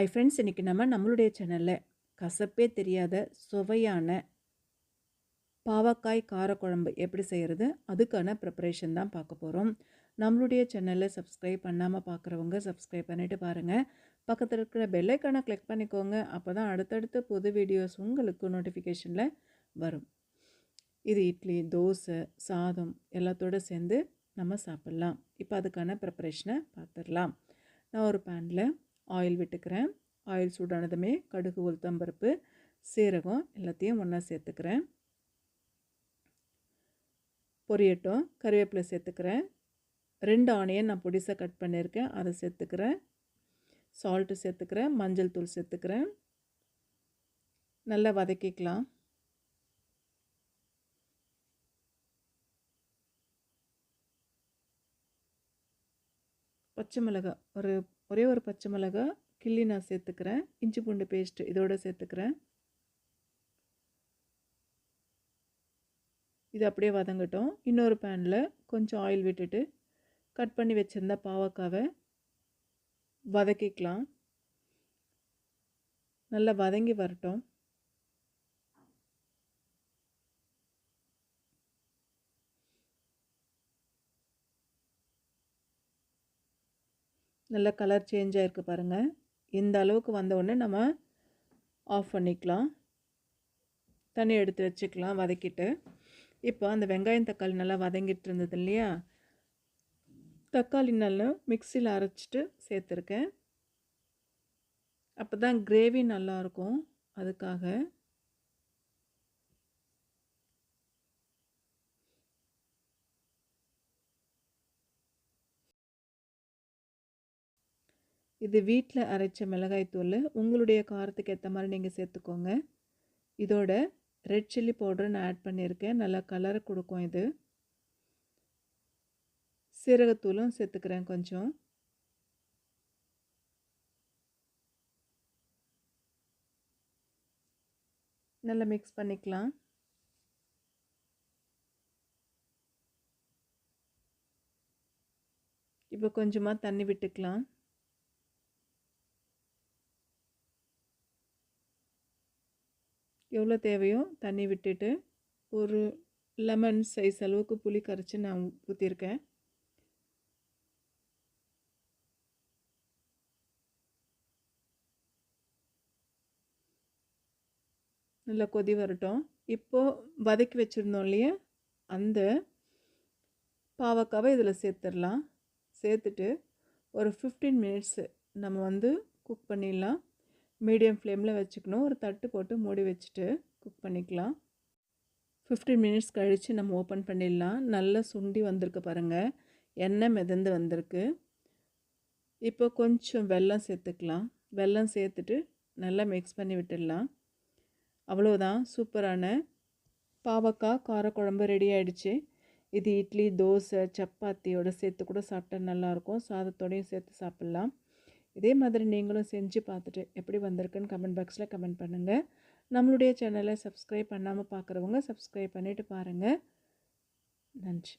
ஐ friends இன்றைக்கி நம்ம நம்மளுடைய சேனலில் கசப்பே தெரியாத சுவையான பாவக்காய் காரக்குழம்பு எப்படி செய்கிறது அதுக்கான ப்ரிப்பரேஷன் தான் பார்க்க போகிறோம் நம்மளுடைய சேனலில் சப்ஸ்கிரைப் பண்ணாமல் பார்க்குறவங்க சப்ஸ்கிரைப் பண்ணிவிட்டு பாருங்கள் பக்கத்தில் இருக்கிற பெல்லைக்கானை கிளிக் பண்ணிக்கோங்க. அப்போ தான் அடுத்தடுத்த புது வீடியோஸ் உங்களுக்கு நோட்டிஃபிகேஷனில் வரும். இது இட்லி தோசை சாதம் எல்லாத்தோடு சேர்ந்து நம்ம சாப்பிட்லாம். இப்போ அதுக்கான ப்ரிப்பரேஷனை பார்த்துடலாம். நான் ஒரு பேனில் ஆயில் விட்டுக்கிறேன். ஆயில் சூடானதுமே கடுகு உளுத்தம்பருப்பு சீரகம் எல்லாத்தையும் ஒன்றா சேர்த்துக்கிறேன். பொரியட்டும் கருவேப்பிலை சேர்த்துக்கிறேன். ரெண்டு ஆனியன் நான் பொடிசாக கட் பண்ணியிருக்கேன். அதை சேர்த்துக்கிறேன். சால்ட்டு சேர்த்துக்கிறேன். மஞ்சள் தூள் சேர்த்துக்கிறேன். நல்லா வதக்கிக்கலாம். பச்சை மிளகாய் ஒரு ஒரே ஒரு பச்சை மிளகா கிள்ளி நான் சேர்த்துக்கிறேன். இஞ்சி பூண்டு பேஸ்ட்டு இதோடு சேர்த்துக்கிறேன். இது அப்படியே வதங்கட்டும். இன்னொரு பேனில் கொஞ்சம் ஆயில் விட்டுட்டு கட் பண்ணி வச்சுருந்த பாவக்காவை வதக்கிக்கலாம். நல்லா வதங்கி வரட்டும். நல்ல கலர் சேஞ்ச் ஆகிருக்கு பாருங்கள் இந்த அளவுக்கு வந்த உடனே நம்ம ஆஃப் பண்ணிக்கலாம். தண்ணி எடுத்து வச்சுக்கலாம் வதக்கிட்டு. இப்போ அந்த வெங்காயம் தக்காளி நல்லா வதங்கிட்டு இருந்தது இல்லையா? தக்காளி நல்லா மிக்சியில் அரைச்சிட்டு சேர்த்துருக்கேன். அப்போ தான் கிரேவி நல்லாயிருக்கும் அதுக்காக இது வீட்டில் அரைச்ச மிளகாய்த்தூள் உங்களுடைய காரத்துக்கு ஏற்ற மாதிரி நீங்கள் சேர்த்துக்கோங்க. இதோட ரெட் சில்லி பவுடர் நான் ஆட் பண்ணியிருக்கேன். நல்லா கலரை கொடுக்கும் இது. சீரகத்தூளும் சேர்த்துக்கிறேன் கொஞ்சம். நல்லா மிக்ஸ் பண்ணிக்கலாம். இப்போ கொஞ்சமாக தண்ணி விட்டுக்கலாம். எவ்வளோ தேவையோ தண்ணி விட்டுட்டு ஒரு லெமன் சைஸ் அளவுக்கு புளி கரைச்சி நான் ஊற்றிருக்கேன் நல்லா கொதி வரட்டும். இப்போது வதக்கி வச்சுருந்தோம் இல்லையா? அந்த பாவக்காவை இதில் சேர்த்துடலாம். சேர்த்துட்டு ஒரு ஃபிஃப்டீன் மினிட்ஸு நம்ம வந்து குக் பண்ணிடலாம். மீடியம் ஃப்ளேமில் வச்சுக்கணும். ஒரு தட்டு போட்டு மூடி வச்சுட்டு குக் பண்ணிக்கலாம். ஃபிஃப்டீன் மினிட்ஸ் கழித்து நம்ம ஓப்பன் பண்ணிடலாம். நல்லா சுண்டி வந்திருக்கு பாருங்கள் எண்ணெய் மிதந்து வந்திருக்கு. இப்போ கொஞ்சம் வெல்லம் சேர்த்துக்கலாம். வெல்லம் சேர்த்துட்டு நல்லா மிக்ஸ் பண்ணி விட்டுடலாம். அவ்வளோதான் சூப்பரான பாவக்காய் காரக்குழம்பு ரெடி ஆகிடுச்சு இது இட்லி தோசை சப்பாத்தியோடு சேர்த்து கூட சாப்பிட்டா நல்லாயிருக்கும் சாதத்தோடையும் சேர்த்து சாப்பிட்லாம். இதே மாதிரி நீங்களும் செஞ்சு பார்த்துட்டு எப்படி வந்திருக்குன்னு கமெண்ட் பாக்ஸில் கமெண்ட் பண்ணுங்கள் நம்மளுடைய சேனலை சப்ஸ்கிரைப் பண்ணாமல் பார்க்குறவங்க சப்ஸ்கிரைப் பண்ணிவிட்டு பாருங்கள் நன்றி.